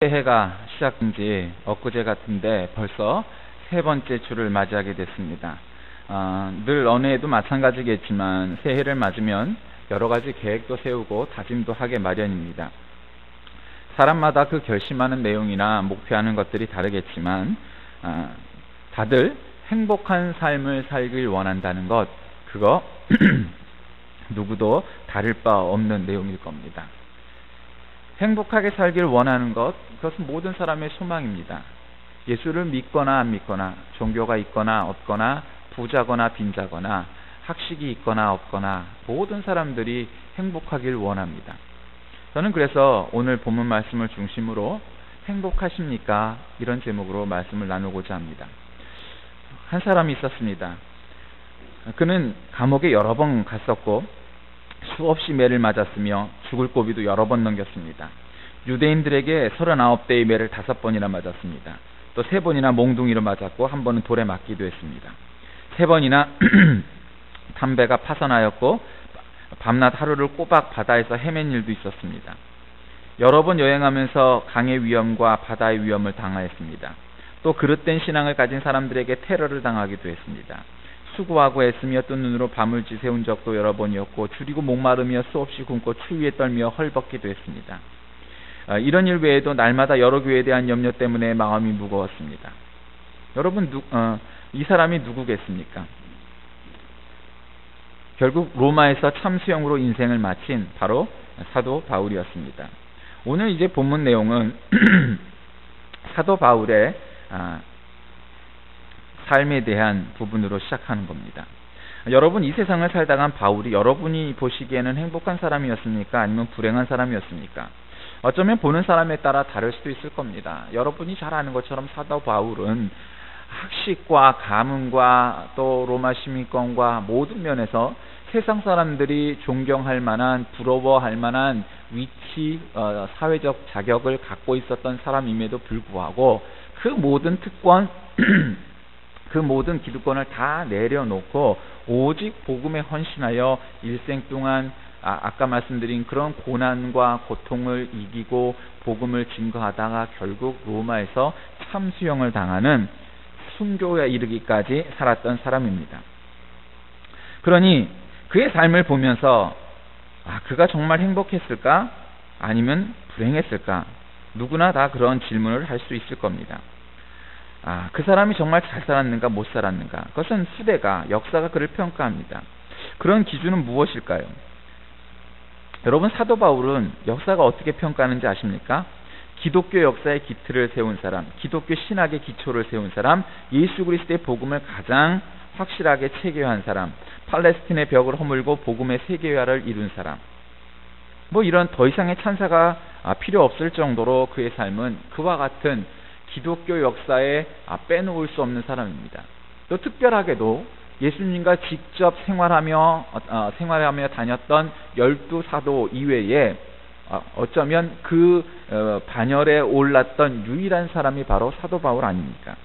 새해가 시작된 지 엊그제 같은데 벌써 세 번째 주를 맞이하게 됐습니다. 어, 늘 어느 해도 마찬가지겠지만 새해를 맞으면 여러 가지 계획도 세우고 다짐도 하게 마련입니다. 사람마다 그 결심하는 내용이나 목표하는 것들이 다르겠지만 어, 다들 행복한 삶을 살길 원한다는 것 그거 누구도 다를 바 없는 내용일 겁니다. 행복하게 살길 원하는 것, 그것은 모든 사람의 소망입니다. 예수를 믿거나 안 믿거나, 종교가 있거나 없거나, 부자거나 빈자거나, 학식이 있거나 없거나, 모든 사람들이 행복하길 원합니다. 저는 그래서 오늘 본문 말씀을 중심으로 행복하십니까? 이런 제목으로 말씀을 나누고자 합니다. 한 사람이 있었습니다. 그는 감옥에 여러 번 갔었고, 수없이 매를 맞았으며 죽을 고비도 여러 번 넘겼습니다. 유대인들에게 39대의 매를 다섯 번이나 맞았습니다. 또세 번이나 몽둥이로 맞았고 한 번은 돌에 맞기도 했습니다. 세 번이나 담배가 파손하였고 밤낮 하루를 꼬박 바다에서 헤맨 일도 있었습니다. 여러 번 여행하면서 강의 위험과 바다의 위험을 당하였습니다. 또 그릇된 신앙을 가진 사람들에게 테러를 당하기도 했습니다. 수고하고 애쓰며 뜬 눈으로 밤을 지새운 적도 여러 번이었고 줄이고 목마르며 수없이 굶고 추위에 떨며 헐벗기도 했습니다. 아, 이런 일 외에도 날마다 여러 교회에 대한 염려 때문에 마음이 무거웠습니다. 여러분 누, 어, 이 사람이 누구겠습니까? 결국 로마에서 참수형으로 인생을 마친 바로 사도 바울이었습니다. 오늘 이제 본문 내용은 사도 바울의 아, 삶에 대한 부분으로 시작하는 겁니다. 여러분 이 세상을 살다간 바울이 여러분이 보시기에는 행복한 사람이었습니까? 아니면 불행한 사람이었습니까? 어쩌면 보는 사람에 따라 다를 수도 있을 겁니다. 여러분이 잘 아는 것처럼 사도 바울은 학식과 가문과 또 로마 시민권과 모든 면에서 세상 사람들이 존경할 만한 부러워할 만한 위치 어, 사회적 자격을 갖고 있었던 사람임에도 불구하고 그 모든 특권 그 모든 기득권을 다 내려놓고 오직 복음에 헌신하여 일생 동안 아, 까 말씀드린 그런 고난과 고통을 이기고 복음을 증거하다가 결국 로마에서 참수형을 당하는 순교에 이르기까지 살았던 사람입니다. 그러니 그의 삶을 보면서 아, 그가 정말 행복했을까? 아니면 불행했을까? 누구나 다 그런 질문을 할 수 있을 겁니다. 아, 그 사람이 정말 잘 살았는가 못 살았는가 그것은 시대가 역사가 그를 평가합니다. 그런 기준은 무엇일까요? 여러분 사도 바울은 역사가 어떻게 평가하는지 아십니까? 기독교 역사의 기틀을 세운 사람, 기독교 신학의 기초를 세운 사람, 예수 그리스도의 복음을 가장 확실하게 체계화한 사람, 팔레스틴의 벽을 허물고 복음의 세계화를 이룬 사람. 뭐 이런 더 이상의 찬사가 필요 없을 정도로 그의 삶은 그와 같은 기독교 역사에 아, 빼놓을 수 없는 사람입니다. 또 특별하게도 예수님과 직접 생활하며 어, 어, 생활하며 다녔던 열두 사도 이외에 어, 어쩌면 그 어, 반열에 올랐던 유일한 사람이 바로 사도 바울 아닙니까?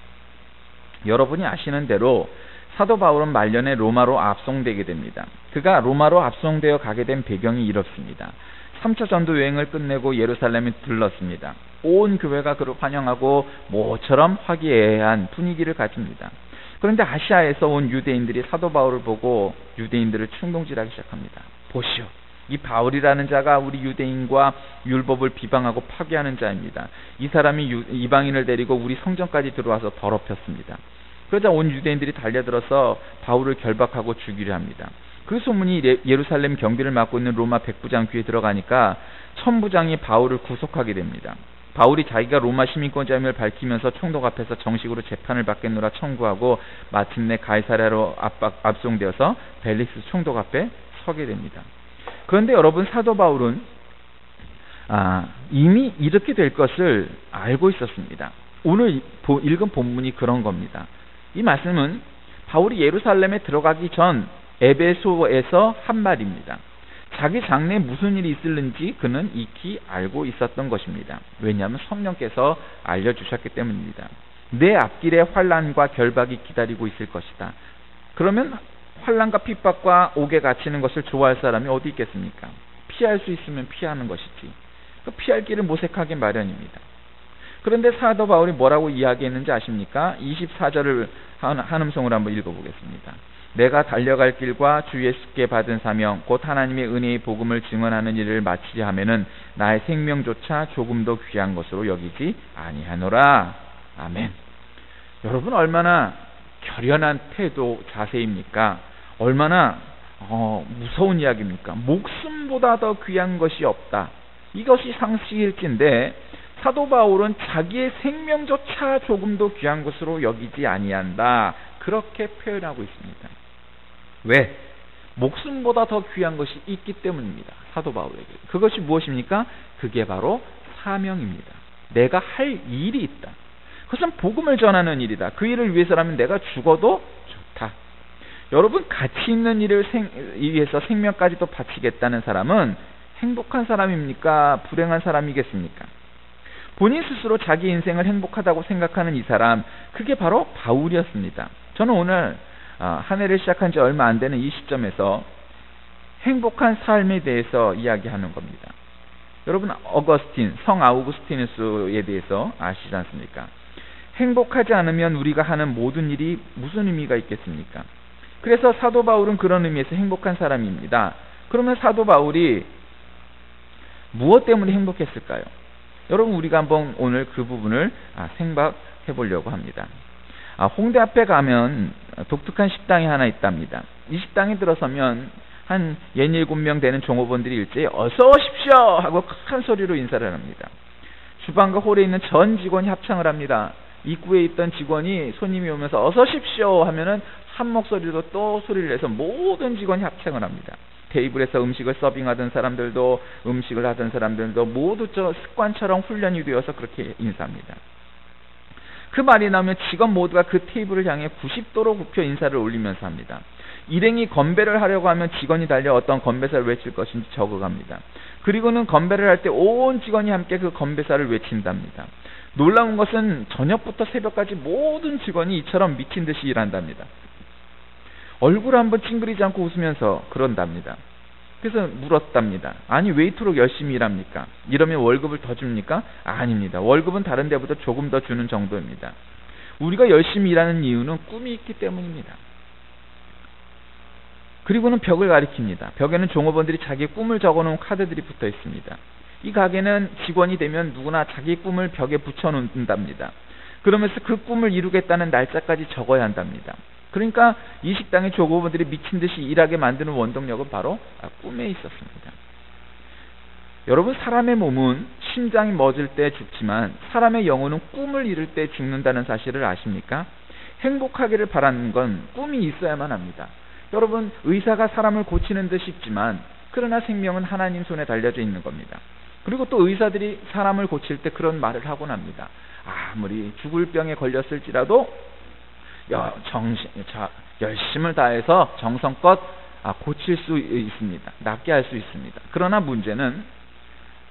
여러분이 아시는 대로 사도 바울은 말년에 로마로 압송되게 됩니다. 그가 로마로 압송되어 가게 된 배경이 이렇습니다. 3차 전도 여행을 끝내고 예루살렘에 들렀습니다. 온 교회가 그를 환영하고 모처럼 화기애애한 분위기를 가집니다. 그런데 아시아에서 온 유대인들이 사도 바울을 보고 유대인들을 충동질하기 시작합니다. 보시오. 이 바울이라는 자가 우리 유대인과 율법을 비방하고 파괴하는 자입니다. 이 사람이 유, 이방인을 데리고 우리 성전까지 들어와서 더럽혔습니다. 그러자 온 유대인들이 달려들어서 바울을 결박하고 죽이려 합니다. 그 소문이 예루살렘 경비를 맡고 있는 로마 백부장 귀에 들어가니까 천부장이 바울을 구속하게 됩니다. 바울이 자기가 로마 시민권자임을 밝히면서 총독 앞에서 정식으로 재판을 받겠노라 청구하고 마침내 가이사랴로 압송되어서 벨릭스 총독 앞에 서게 됩니다. 그런데 여러분 사도 바울은 아, 이미 이렇게 될 것을 알고 있었습니다. 오늘 읽은 본문이 그런 겁니다. 이 말씀은 바울이 예루살렘에 들어가기 전 에베소에서 한 말입니다. 자기 장래에 무슨 일이 있을는지 그는 익히 알고 있었던 것입니다. 왜냐하면 성령께서 알려주셨기 때문입니다. 내 앞길에 환란과 결박이 기다리고 있을 것이다. 그러면 환란과 핍박과 옥에 갇히는 것을 좋아할 사람이 어디 있겠습니까? 피할 수 있으면 피하는 것이지. 그 피할 길을 모색하기 마련입니다. 그런데 사도 바울이 뭐라고 이야기했는지 아십니까? 24절을 한음성으로 한번 읽어보겠습니다. 내가 달려갈 길과 주 예수께 받은 사명 곧 하나님의 은혜의 복음을 증언하는 일을 마치지 하면은 나의 생명조차 조금도 귀한 것으로 여기지 아니하노라. 아멘. 여러분 얼마나 결연한 태도 자세입니까? 얼마나 어, 무서운 이야기입니까? 목숨보다 더 귀한 것이 없다. 이것이 상식일진데 사도 바울은 자기의 생명조차 조금도 귀한 것으로 여기지 아니한다. 그렇게 표현하고 있습니다. 왜? 목숨보다 더 귀한 것이 있기 때문입니다. 사도 바울에게. 그것이 무엇입니까? 그게 바로 사명입니다. 내가 할 일이 있다. 그것은 복음을 전하는 일이다. 그 일을 위해서라면 내가 죽어도 좋다. 여러분 가치 있는 일을 생, 위해서 생명까지도 바치겠다는 사람은 행복한 사람입니까? 불행한 사람이겠습니까? 본인 스스로 자기 인생을 행복하다고 생각하는 이 사람, 그게 바로 바울이었습니다. 저는 오늘 아, 한 해를 시작한 지 얼마 안 되는 이 시점에서 행복한 삶에 대해서 이야기하는 겁니다. 여러분 어거스틴, 성 아우구스티누스에 대해서 아시지 않습니까? 행복하지 않으면 우리가 하는 모든 일이 무슨 의미가 있겠습니까? 그래서 사도 바울은 그런 의미에서 행복한 사람입니다. 그러면 사도 바울이 무엇 때문에 행복했을까요? 여러분 우리가 한번 오늘 그 부분을 아, 생각해 보려고 합니다. 아, 홍대 앞에 가면 독특한 식당이 하나 있답니다. 이 식당에 들어서면 한 67명 되는 종업원들이 일제히 어서 오십시오 하고 큰 소리로 인사를 합니다. 주방과 홀에 있는 전 직원이 합창을 합니다. 입구에 있던 직원이 손님이 오면서 어서 오십시오 하면은 한 목소리로 또 소리를 내서 모든 직원이 합창을 합니다. 테이블에서 음식을 서빙하던 사람들도 음식을 하던 사람들도 모두 저 습관처럼 훈련이 되어서 그렇게 인사합니다. 그 말이 나오면 직원 모두가 그 테이블을 향해 90도로 굽혀 인사를 올리면서 합니다. 일행이 건배를 하려고 하면 직원이 달려 어떤 건배사를 외칠 것인지 적어갑니다. 그리고는 건배를 할 때 온 직원이 함께 그 건배사를 외친답니다. 놀라운 것은 저녁부터 새벽까지 모든 직원이 이처럼 미친 듯이 일한답니다. 얼굴 한번 찡그리지 않고 웃으면서 그런답니다. 그래서 물었답니다. 아니 왜 이토록 열심히 일합니까? 이러면 월급을 더 줍니까? 아닙니다. 월급은 다른 데보다 조금 더 주는 정도입니다. 우리가 열심히 일하는 이유는 꿈이 있기 때문입니다. 그리고는 벽을 가리킵니다. 벽에는 종업원들이 자기 꿈을 적어놓은 카드들이 붙어 있습니다. 이 가게는 직원이 되면 누구나 자기 꿈을 벽에 붙여놓는답니다. 그러면서 그 꿈을 이루겠다는 날짜까지 적어야 한답니다. 그러니까 이 식당의 조고분들이 미친 듯이 일하게 만드는 원동력은 바로 꿈에 있었습니다. 여러분 사람의 몸은 심장이 멎을 때 죽지만 사람의 영혼은 꿈을 이룰 때 죽는다는 사실을 아십니까? 행복하기를 바라는 건 꿈이 있어야만 합니다. 여러분 의사가 사람을 고치는 듯 싶지만 그러나 생명은 하나님 손에 달려져 있는 겁니다. 그리고 또 의사들이 사람을 고칠 때 그런 말을 하곤 합니다. 아무리 죽을 병에 걸렸을지라도 정신, 자, 열심을 다해서 정성껏 아, 고칠 수 있습니다. 낫게 할 수 있습니다. 그러나 문제는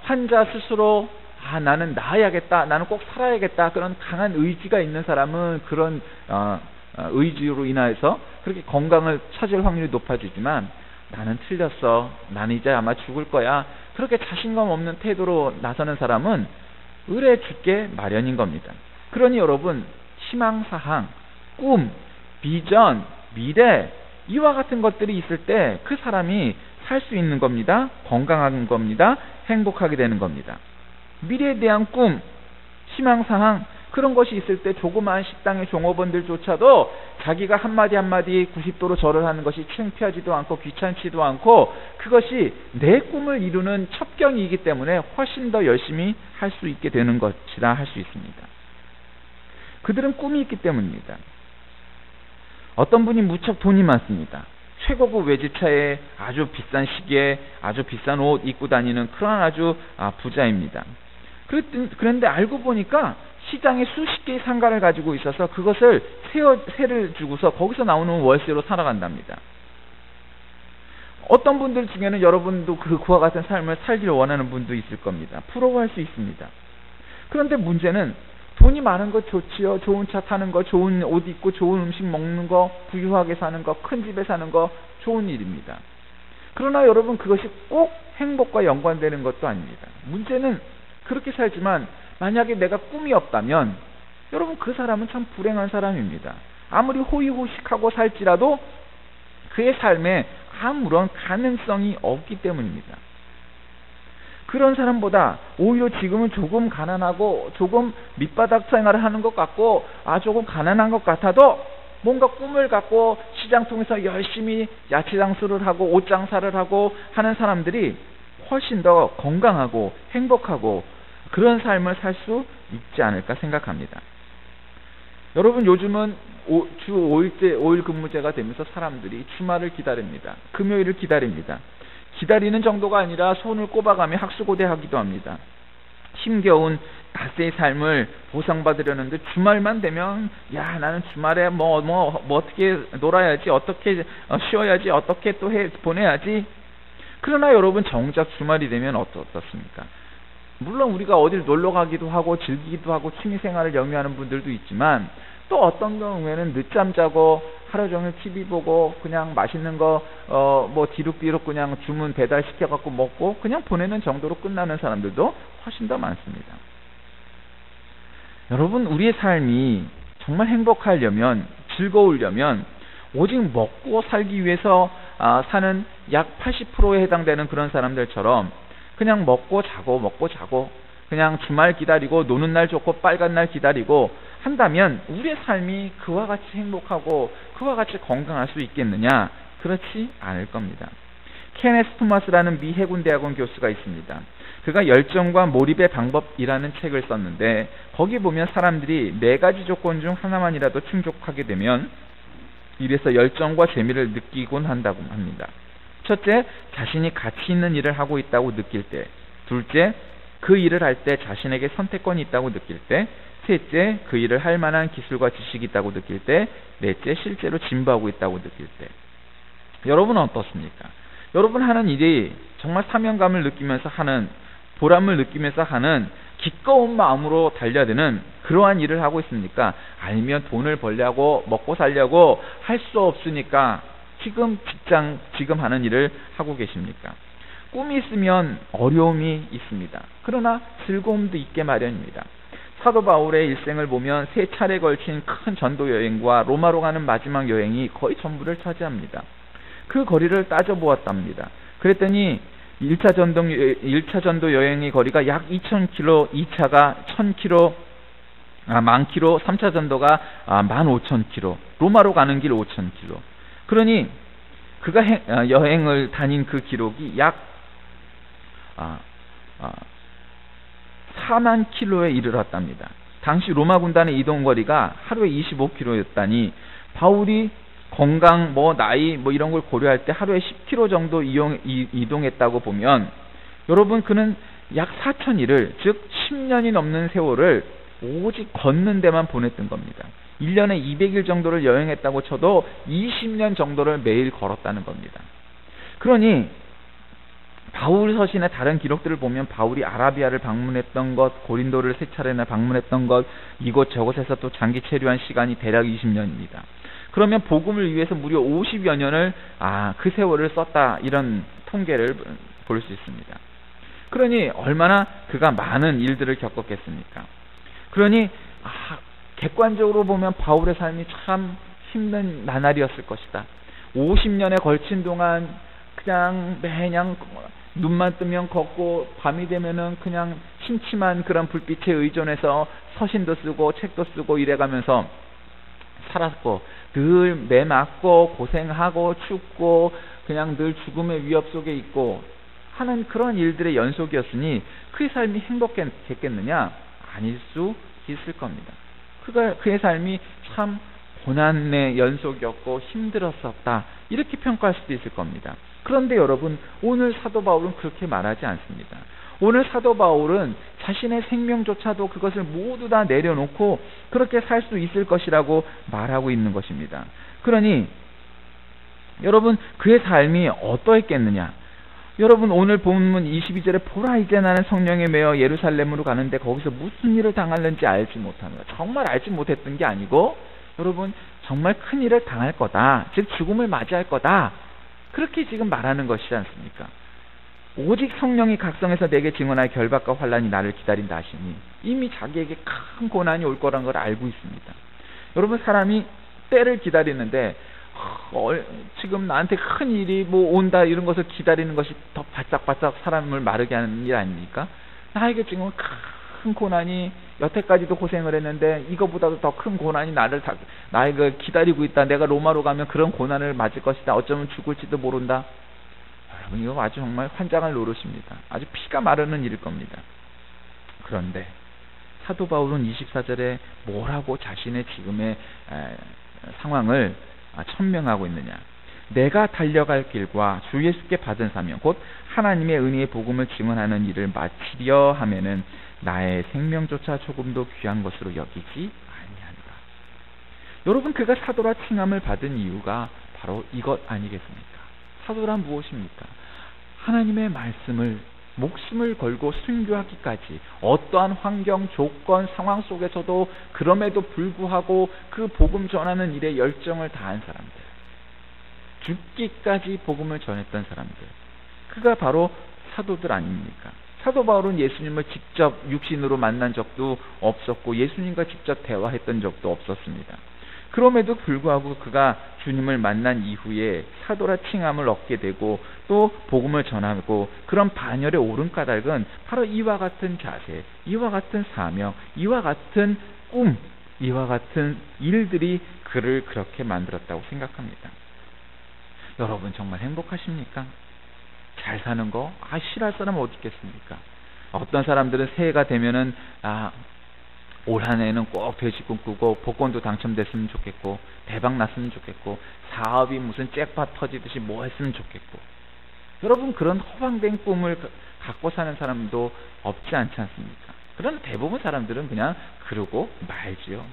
환자 스스로 아 나는 나아야겠다, 나는 꼭 살아야겠다 그런 강한 의지가 있는 사람은 그런 어, 어, 의지로 인하여서 그렇게 건강을 찾을 확률이 높아지지만 나는 틀렸어, 나는 이제 아마 죽을 거야 그렇게 자신감 없는 태도로 나서는 사람은 의뢰 죽게 마련인 겁니다. 그러니 여러분 희망사항 꿈, 비전, 미래 이와 같은 것들이 있을 때 그 사람이 살 수 있는 겁니다. 건강한 겁니다. 행복하게 되는 겁니다. 미래에 대한 꿈, 희망사항 그런 것이 있을 때 조그마한 식당의 종업원들조차도 자기가 한마디 한마디 90도로 절을 하는 것이 창피하지도 않고 귀찮지도 않고 그것이 내 꿈을 이루는 첩경이기 때문에 훨씬 더 열심히 할 수 있게 되는 것이라 할 수 있습니다. 그들은 꿈이 있기 때문입니다. 어떤 분이 무척 돈이 많습니다. 최고급 외제차에 아주 비싼 시계, 아주 비싼 옷 입고 다니는 그런 아주 아, 부자입니다. 그런데 알고 보니까 시장에 수십 개의 상가를 가지고 있어서 그것을 세어, 세를 주고서 거기서 나오는 월세로 살아간답니다. 어떤 분들 중에는 여러분도 그 그와 같은 삶을 살기를 원하는 분도 있을 겁니다. 부러워할 수 있습니다. 그런데 문제는 돈이 많은 거 좋지요. 좋은 차 타는 거, 좋은 옷 입고 좋은 음식 먹는 거, 부유하게 사는 거, 큰 집에 사는 거 좋은 일입니다. 그러나 여러분 그것이 꼭 행복과 연관되는 것도 아닙니다. 문제는 그렇게 살지만 만약에 내가 꿈이 없다면 여러분 그 사람은 참 불행한 사람입니다. 아무리 호의호식하고 살지라도 그의 삶에 아무런 가능성이 없기 때문입니다. 그런 사람보다 오히려 지금은 조금 가난하고 조금 밑바닥 생활을 하는 것 같고 아 조금 가난한 것 같아도 뭔가 꿈을 갖고 시장 통해서 열심히 야채 장수를 하고 옷 장사를 하고 하는 사람들이 훨씬 더 건강하고 행복하고 그런 삶을 살 수 있지 않을까 생각합니다. 여러분 요즘은 주 5일째 5일 근무제가 되면서 사람들이 주말을 기다립니다. 금요일을 기다립니다. 기다리는 정도가 아니라 손을 꼽아가며 학수고대하기도 합니다. 힘겨운 닷새의 삶을 보상받으려는데 주말만 되면 야 나는 주말에 뭐뭐 뭐, 뭐 어떻게 놀아야지 어떻게 어, 쉬어야지 어떻게 또 해 보내야지 그러나 여러분 정작 주말이 되면 어떻습니까? 물론 우리가 어딜 놀러 가기도 하고 즐기기도 하고 취미 생활을 영위하는 분들도 있지만 또 어떤 경우에는 늦잠 자고 하루 종일 TV 보고 그냥 맛있는 거 어 뭐 뒤룩뒤룩 그냥 주문 배달 시켜 갖고 먹고 그냥 보내는 정도로 끝나는 사람들도 훨씬 더 많습니다. 여러분 우리의 삶이 정말 행복하려면 즐거우려면 오직 먹고 살기 위해서 아, 사는 약 80%에 해당되는 그런 사람들처럼 그냥 먹고 자고 먹고 자고 그냥 주말 기다리고 노는 날 좋고 빨간 날 기다리고 한다면 우리의 삶이 그와 같이 행복하고 그와 같이 건강할 수 있겠느냐? 그렇지 않을 겁니다. 케네스 토마스라는 미 해군 대학원 교수가 있습니다. 그가 열정과 몰입의 방법이라는 책을 썼는데 거기 보면 사람들이 네 가지 조건 중 하나만이라도 충족하게 되면 일에서 열정과 재미를 느끼곤 한다고 합니다. 첫째, 자신이 가치 있는 일을 하고 있다고 느낄 때. 둘째, 그 일을 할 때 자신에게 선택권이 있다고 느낄 때. 셋째, 그 일을 할 만한 기술과 지식이 있다고 느낄 때. 넷째, 실제로 진부하고 있다고 느낄 때. 여러분은 어떻습니까? 여러분 하는 일이 정말 사명감을 느끼면서 하는, 보람을 느끼면서 하는 기꺼운 마음으로 달려드는 그러한 일을 하고 있습니까? 아니면 돈을 벌려고 먹고 살려고 할 수 없으니까 지금 직장, 지금 하는 일을 하고 계십니까? 꿈이 있으면 어려움이 있습니다. 그러나 즐거움도 있게 마련입니다. 사도 바울의 일생을 보면 세 차례 걸친 큰 전도 여행과 로마로 가는 마지막 여행이 거의 전부를 차지합니다. 그 거리를 따져보았답니다. 그랬더니 1차 전도, 1차 전도 여행의 거리가 약 2,000km, 2차가 1,000km, 아, 만 킬로, 3차 전도가 아, 15,000km, 로마로 가는 길 5,000km. 그러니 그가 행, 아, 여행을 다닌 그 기록이 약 아, 아, 4만 킬로에 이르렀답니다. 당시 로마 군단의 이동 거리가 하루에 25킬로였다니 바울이 건강, 뭐 나이, 뭐 이런 걸 고려할 때 하루에 10km 정도 이용, 이, 이동했다고 보면 여러분 그는 약 4천일을 즉 10년이 넘는 세월을 오직 걷는 데만 보냈던 겁니다. 1년에 200일 정도를 여행했다고 쳐도 20년 정도를 매일 걸었다는 겁니다. 그러니 바울 서신의 다른 기록들을 보면 바울이 아라비아를 방문했던 것, 고린도를 세 차례나 방문했던 것, 이곳 저곳에서 또 장기 체류한 시간이 대략 20년입니다. 그러면 복음을 위해서 무려 50여 년을 아, 그 세월을 썼다 이런 통계를 볼 수 있습니다. 그러니 얼마나 그가 많은 일들을 겪었겠습니까? 그러니 아, 객관적으로 보면 바울의 삶이 참 힘든 나날이었을 것이다. 50년에 걸친 동안 그냥 매냥 눈만 뜨면 걷고 밤이 되면은 그냥 심심한 그런 불빛에 의존해서 서신도 쓰고 책도 쓰고 이래가면서 살았고 늘 매맞고 고생하고 춥고 그냥 늘 죽음의 위협 속에 있고 하는 그런 일들의 연속이었으니 그의 삶이 행복했겠느냐? 아닐 수 있을 겁니다. 그가 그의 삶이 참 고난의 연속이었고 힘들었었다. 이렇게 평가할 수도 있을 겁니다. 그런데 여러분, 오늘 사도 바울은 그렇게 말하지 않습니다. 오늘 사도 바울은 자신의 생명조차도 그것을 모두 다 내려놓고 그렇게 살 수 있을 것이라고 말하고 있는 것입니다. 그러니 여러분 그의 삶이 어떠했겠느냐? 여러분 오늘 본문 22절에 보라 이제 나는 성령에 매어 예루살렘으로 가는데 거기서 무슨 일을 당할는지 알지 못합니다. 정말 알지 못했던 게 아니고 여러분 정말 큰 일을 당할 거다. 즉 죽음을 맞이할 거다. 그렇게 지금 말하는 것이지 않습니까? 오직 성령이 각성해서 내게 증언할 결박과 환란이 나를 기다린다 하시니 이미 자기에게 큰 고난이 올 거란 걸 알고 있습니다. 여러분 사람이 때를 기다리는데 어, 지금 나한테 큰 일이 뭐 온다 이런 것을 기다리는 것이 더 바짝바짝 사람을 마르게 하는 일 아닙니까? 나에게 지금 큰 고난이 여태까지도 고생을 했는데 이거보다도 더 큰 고난이 나를 다, 나에게 기다리고 있다. 내가 로마로 가면 그런 고난을 맞을 것이다. 어쩌면 죽을지도 모른다. 여러분 이거 아주 정말 환장을 노릇입니다. 아주 피가 마르는 일일 겁니다. 그런데 사도 바울은 24절에 뭐라고 자신의 지금의 에, 상황을 아, 천명하고 있느냐. 내가 달려갈 길과 주 예수께 받은 사명 곧 하나님의 은혜의 복음을 증언하는 일을 마치려 하면은 나의 생명조차 조금도 귀한 것으로 여기지 아니하노라. 여러분 그가 사도라 칭함을 받은 이유가 바로 이것 아니겠습니까? 사도란 무엇입니까? 하나님의 말씀을 목숨을 걸고 순교하기까지 어떠한 환경, 조건, 상황 속에서도 그럼에도 불구하고 그 복음 전하는 일에 열정을 다한 사람들. 죽기까지 복음을 전했던 사람들. 그가 바로 사도들 아닙니까? 사도 바울은 예수님을 직접 육신으로 만난 적도 없었고 예수님과 직접 대화했던 적도 없었습니다. 그럼에도 불구하고 그가 주님을 만난 이후에 사도라 칭함을 얻게 되고 또 복음을 전하고 그런 반열의 오른 까닭은 바로 이와 같은 자세, 이와 같은 사명, 이와 같은 꿈, 이와 같은 일들이 그를 그렇게 만들었다고 생각합니다. 여러분 정말 행복하십니까? 잘 사는 거, 아, 싫어할 사람은 어디 있겠습니까? 어떤 사람들은 새해가 되면은, 아, 올 한 해는 꼭 돼지 꿈꾸고 복권도 당첨됐으면 좋겠고 대박 났으면 좋겠고 사업이 무슨 잭팟 터지듯이 뭐 했으면 좋겠고 여러분 그런 허황된 꿈을 갖고 사는 사람도 없지 않지 않습니까? 그런 대부분 사람들은 그냥 그러고 말지요.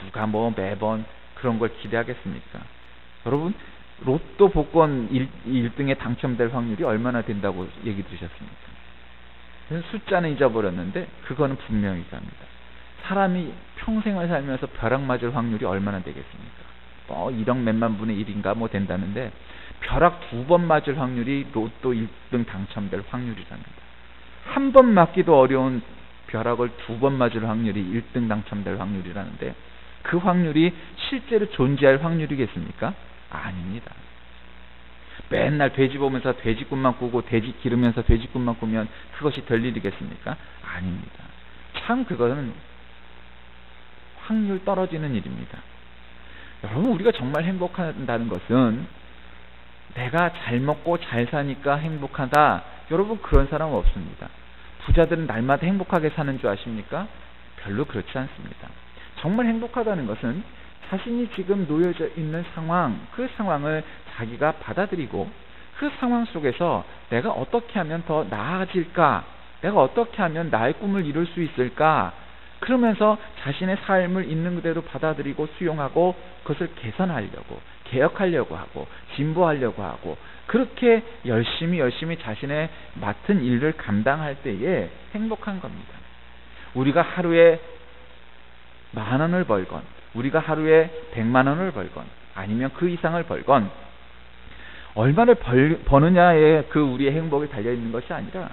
누가 뭐 매번 그런 걸 기대하겠습니까? 여러분 로또 복권 1, 등에 당첨될 확률이 얼마나 된다고 얘기 들으셨습니까? 숫자는 잊어버렸는데 그거는 분명히 갑니다. 사람이 평생을 살면서 벼락 맞을 확률이 얼마나 되겠습니까? 뭐 1억 몇만 분의 1인가 뭐 된다는데 벼락 두 번 맞을 확률이 로또 1등 당첨될 확률이랍니다. 한 번 맞기도 어려운 벼락을 두 번 맞을 확률이 1등 당첨될 확률이라는데 그 확률이 실제로 존재할 확률이겠습니까? 아닙니다. 맨날 돼지 보면서 돼지꿈만 꾸고 돼지 기르면서 돼지꿈만 꾸면 그것이 될 일이겠습니까? 아닙니다. 참 그거는 확률 떨어지는 일입니다. 여러분 우리가 정말 행복하다는 것은 내가 잘 먹고 잘 사니까 행복하다. 여러분 그런 사람 없습니다. 부자들은 날마다 행복하게 사는 줄 아십니까? 별로 그렇지 않습니다. 정말 행복하다는 것은 자신이 지금 놓여져 있는 상황, 그 상황을 자기가 받아들이고 그 상황 속에서 내가 어떻게 하면 더 나아질까? 내가 어떻게 하면 나의 꿈을 이룰 수 있을까? 그러면서 자신의 삶을 있는 그대로 받아들이고 수용하고 그것을 개선하려고 개혁하려고 하고 진보하려고 하고 그렇게 열심히 열심히 자신의 맡은 일을 감당할 때에 행복한 겁니다. 우리가 하루에 만 원을 벌건 우리가 하루에 백만 원을 벌건 아니면 그 이상을 벌건 얼마를 벌, 버느냐에 그 우리의 행복이 달려 있는 것이 아니라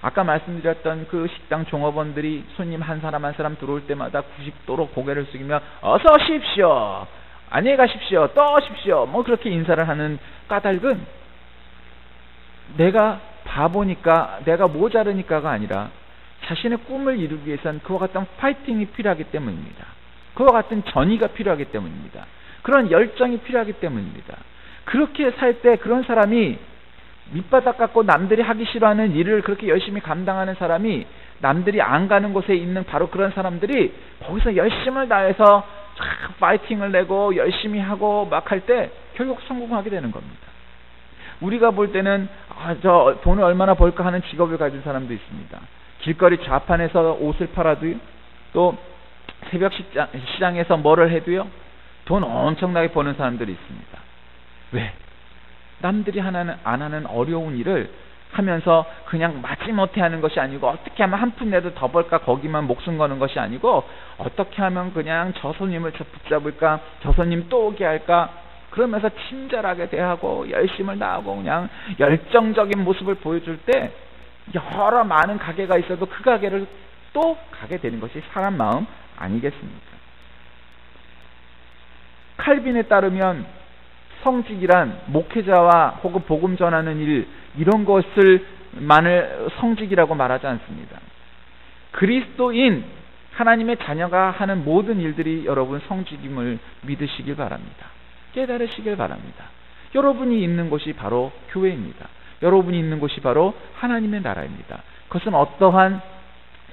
아까 말씀드렸던 그 식당 종업원들이 손님 한 사람 한 사람 들어올 때마다 90도로 고개를 숙이며 어서 오십시오. 안녕히 가십시오. 또 오십시오. 뭐 그렇게 인사를 하는 까닭은 내가 바보니까 내가 모자르니까가 아니라 자신의 꿈을 이루기 위해서는 그와 같은 파이팅이 필요하기 때문입니다. 그와 같은 전의가 필요하기 때문입니다. 그런 열정이 필요하기 때문입니다. 그렇게 살 때 그런 사람이 밑바닥 갖고 남들이 하기 싫어하는 일을 그렇게 열심히 감당하는 사람이 남들이 안 가는 곳에 있는 바로 그런 사람들이 거기서 열심을 다해서 파이팅을 내고 열심히 하고 막 할 때 결국 성공하게 되는 겁니다. 우리가 볼 때는 아, 저 돈을 얼마나 벌까 하는 직업을 가진 사람도 있습니다. 길거리 좌판에서 옷을 팔아도요. 또 새벽 시장, 시장에서 뭐를 해도요. 돈 엄청나게 버는 사람들이 있습니다. 왜? 남들이 하나는 안 하는 어려운 일을 하면서 그냥 마지못해 하는 것이 아니고 어떻게 하면 한 푼 내도 더 벌까 거기만 목숨 거는 것이 아니고 어떻게 하면 그냥 저 손님을 붙잡을까 저 손님 또 오게 할까 그러면서 친절하게 대하고 열심을 다하고 그냥 열정적인 모습을 보여줄 때 여러 많은 가게가 있어도 그 가게를 또 가게 되는 것이 사람 마음 아니겠습니까? 칼빈에 따르면 성직이란 목회자와 혹은 복음 전하는 일 이런 것을 만을 성직이라고 말하지 않습니다. 그리스도인 하나님의 자녀가 하는 모든 일들이 여러분 성직임을 믿으시길 바랍니다. 깨달으시길 바랍니다. 여러분이 있는 곳이 바로 교회입니다. 여러분이 있는 곳이 바로 하나님의 나라입니다. 그것은 어떠한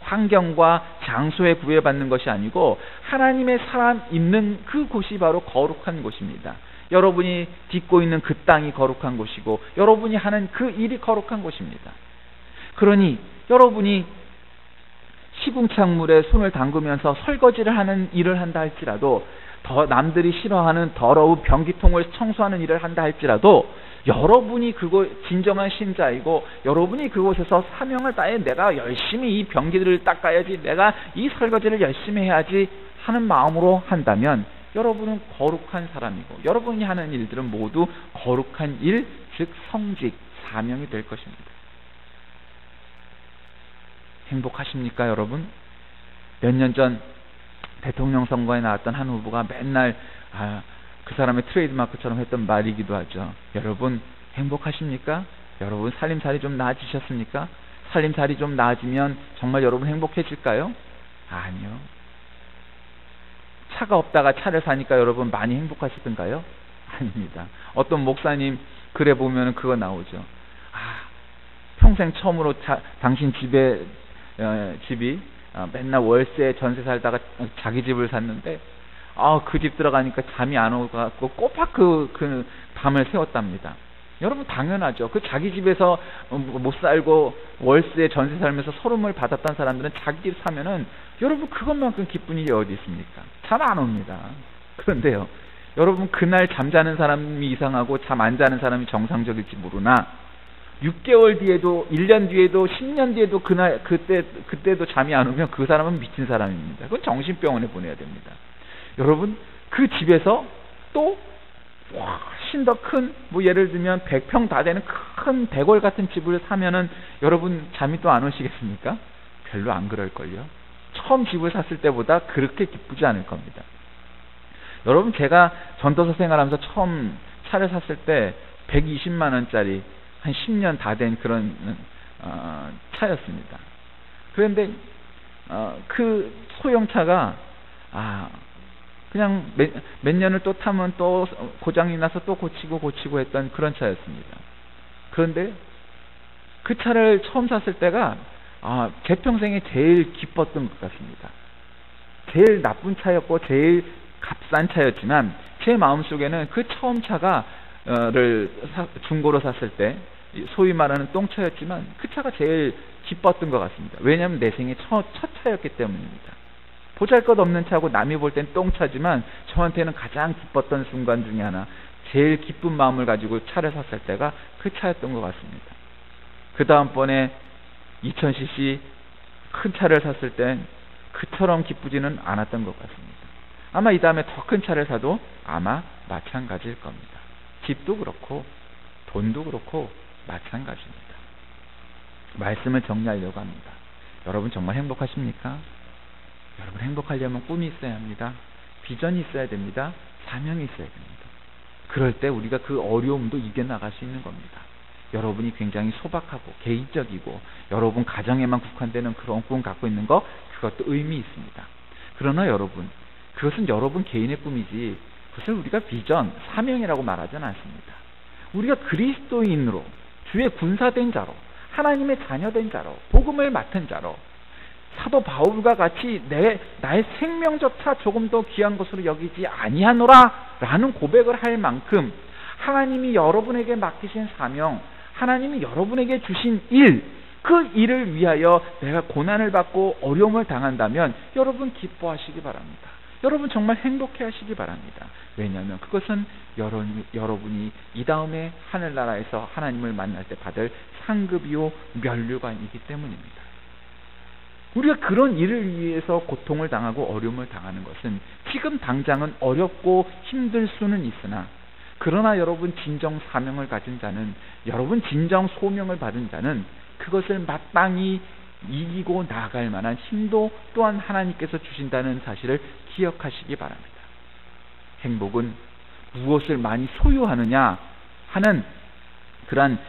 환경과 장소에 구애받는 것이 아니고 하나님의 사람 있는 그 곳이 바로 거룩한 곳입니다. 여러분이 딛고 있는 그 땅이 거룩한 곳이고 여러분이 하는 그 일이 거룩한 곳입니다. 그러니 여러분이 시궁창물에 손을 담그면서 설거지를 하는 일을 한다 할지라도 더 남들이 싫어하는 더러운 변기통을 청소하는 일을 한다 할지라도 여러분이 그곳 진정한 신자이고 여러분이 그곳에서 사명을 다해 내가 열심히 이 변기들을 닦아야지 내가 이 설거지를 열심히 해야지 하는 마음으로 한다면 여러분은 거룩한 사람이고 여러분이 하는 일들은 모두 거룩한 일, 즉 성직, 사명이 될 것입니다. 행복하십니까, 여러분? 몇 년 전 대통령 선거에 나왔던 한 후보가 맨날 아, 그 사람의 트레이드마크처럼 했던 말이기도 하죠. 여러분 행복하십니까? 여러분 살림살이 좀 나아지셨습니까? 살림살이 좀 나아지면 정말 여러분 행복해질까요? 아니요. 차가 없다가 차를 사니까 여러분 많이 행복하시던가요? 아닙니다. 어떤 목사님 글에 보면 그거 나오죠. 아, 평생 처음으로 자, 당신 집에 어, 집이 어, 맨날 월세 전세 살다가 자기 집을 샀는데 아, 그 집 들어가니까 잠이 안 오고 꼬박 그, 그 밤을 새웠답니다. 여러분 당연하죠. 그 자기 집에서 못 살고 월세 전세 살면서 소름을 받았던 사람들은 자기 집 사면은 여러분 그것만큼 기쁜 일이 어디 있습니까? 잠 안 옵니다. 그런데요. 여러분 그날 잠자는 사람이 이상하고 잠 안 자는 사람이 정상적일지 모르나 6개월 뒤에도 1년 뒤에도 10년 뒤에도 그날 그때 그때도 잠이 안 오면 그 사람은 미친 사람입니다. 그건 정신병원에 보내야 됩니다. 여러분 그 집에서 또 훨씬 더 큰 뭐 예를 들면 100평 다 되는 큰 대궐 같은 집을 사면은 여러분 잠이 또 안 오시겠습니까? 별로 안 그럴걸요. 처음 집을 샀을 때보다 그렇게 기쁘지 않을 겁니다. 여러분 제가 전도서 생활하면서 처음 차를 샀을 때 120만 원짜리 한 10년 다 된 그런 어, 차였습니다. 그런데 어, 그 소형차가 아 그냥 몇, 몇 년을 또 타면 또 고장이 나서 또 고치고 고치고 했던 그런 차였습니다. 그런데 그 차를 처음 샀을 때가 아, 제 평생에 제일 기뻤던 것 같습니다. 제일 나쁜 차였고 제일 값싼 차였지만 제 마음속에는 그 처음 차가 를 중고로 샀을 때 소위 말하는 똥차였지만 그 차가 제일 기뻤던 것 같습니다. 왜냐하면 내 생애 첫, 첫 차였기 때문입니다. 보잘것없는 차고 남이 볼 땐 똥차지만 저한테는 가장 기뻤던 순간 중에 하나 제일 기쁜 마음을 가지고 차를 샀을 때가 그 차였던 것 같습니다. 그 다음번에 2000cc 큰 차를 샀을 땐 그처럼 기쁘지는 않았던 것 같습니다. 아마 이 다음에 더 큰 차를 사도 아마 마찬가지일 겁니다. 집도 그렇고 돈도 그렇고 마찬가지입니다. 말씀을 정리하려고 합니다. 여러분 정말 행복하십니까? 여러분 행복하려면 꿈이 있어야 합니다. 비전이 있어야 됩니다. 사명이 있어야 됩니다. 그럴 때 우리가 그 어려움도 이겨나갈 수 있는 겁니다. 여러분이 굉장히 소박하고 개인적이고 여러분 가정에만 국한되는 그런 꿈 갖고 있는 거 그것도 의미 있습니다. 그러나 여러분 그것은 여러분 개인의 꿈이지 그것을 우리가 비전, 사명이라고 말하지는 않습니다. 우리가 그리스도인으로 주의 군사된 자로 하나님의 자녀된 자로 복음을 맡은 자로 사도 바울과 같이 내 나의 생명조차 조금 더 귀한 것으로 여기지 아니하노라라는 고백을 할 만큼 하나님이 여러분에게 맡기신 사명, 하나님이 여러분에게 주신 일, 그 일을 위하여 내가 고난을 받고 어려움을 당한다면 여러분 기뻐하시기 바랍니다. 여러분 정말 행복해 하시기 바랍니다. 왜냐하면 그것은 여러분, 여러분이 이 다음에 하늘나라에서 하나님을 만날 때 받을 상급이요 면류관이기 때문입니다. 우리가 그런 일을 위해서 고통을 당하고 어려움을 당하는 것은 지금 당장은 어렵고 힘들 수는 있으나 그러나 여러분 진정 사명을 가진 자는 여러분 진정 소명을 받은 자는 그것을 마땅히 이기고 나아갈 만한 힘도 또한 하나님께서 주신다는 사실을 기억하시기 바랍니다. 행복은 무엇을 많이 소유하느냐 하는 그러한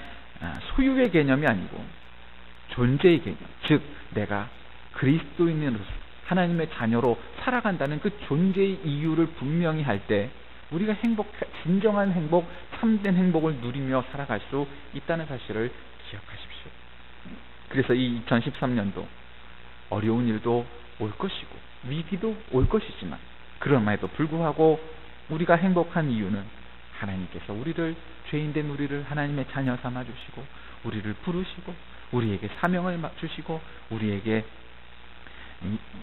아, 소유의 개념이 아니고 존재의 개념, 즉 내가 그리스도인으로서 하나님의 자녀로 살아간다는 그 존재의 이유를 분명히 할 때 우리가 행복, 진정한 행복, 참된 행복을 누리며 살아갈 수 있다는 사실을 기억하십시오. 그래서 이 2013년도 어려운 일도 올 것이고 위기도 올 것이지만 그럼에도 불구하고 우리가 행복한 이유는 하나님께서 우리를 죄인된 우리를 하나님의 자녀 삼아 주시고 우리를 부르시고 우리에게 사명을 주시고 우리에게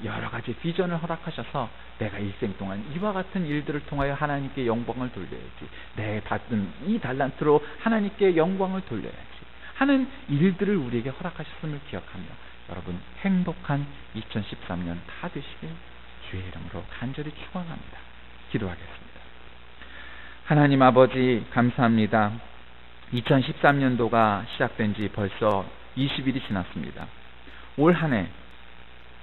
여러 가지 비전을 허락하셔서 내가 일생 동안 이와 같은 일들을 통하여 하나님께 영광을 돌려야지. 내 받은 이 달란트로 하나님께 영광을 돌려야지. 하는 일들을 우리에게 허락하셨음을 기억하며 여러분 행복한 2013년 다 되시길 주의 이름으로 간절히 축원합니다. 기도하겠습니다. 하나님 아버지 감사합니다. 2013년도가 시작된 지 벌써 20일이 지났습니다. 올 한 해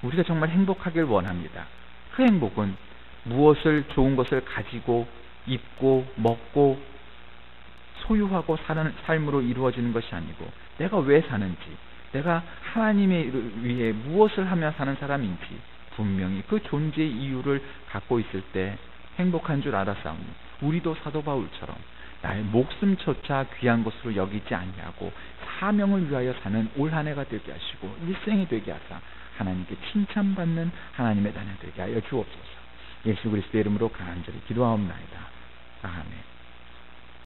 우리가 정말 행복하길 원합니다. 그 행복은 무엇을 좋은 것을 가지고 입고 먹고 소유하고 사는 삶으로 이루어지는 것이 아니고 내가 왜 사는지 내가 하나님에 위해 무엇을 하며 사는 사람인지 분명히 그 존재의 이유를 갖고 있을 때 행복한 줄 알았사오니 우리도 사도 바울처럼 나의 목숨조차 귀한 것으로 여기지 아니하고 사명을 위하여 사는 올 한 해가 되게 하시고 일생이 되게 하사 하나님께 칭찬받는 하나님의 자녀 되게 하여 주옵소서. 예수 그리스도의 이름으로 간절히 기도하옵나이다. 아멘.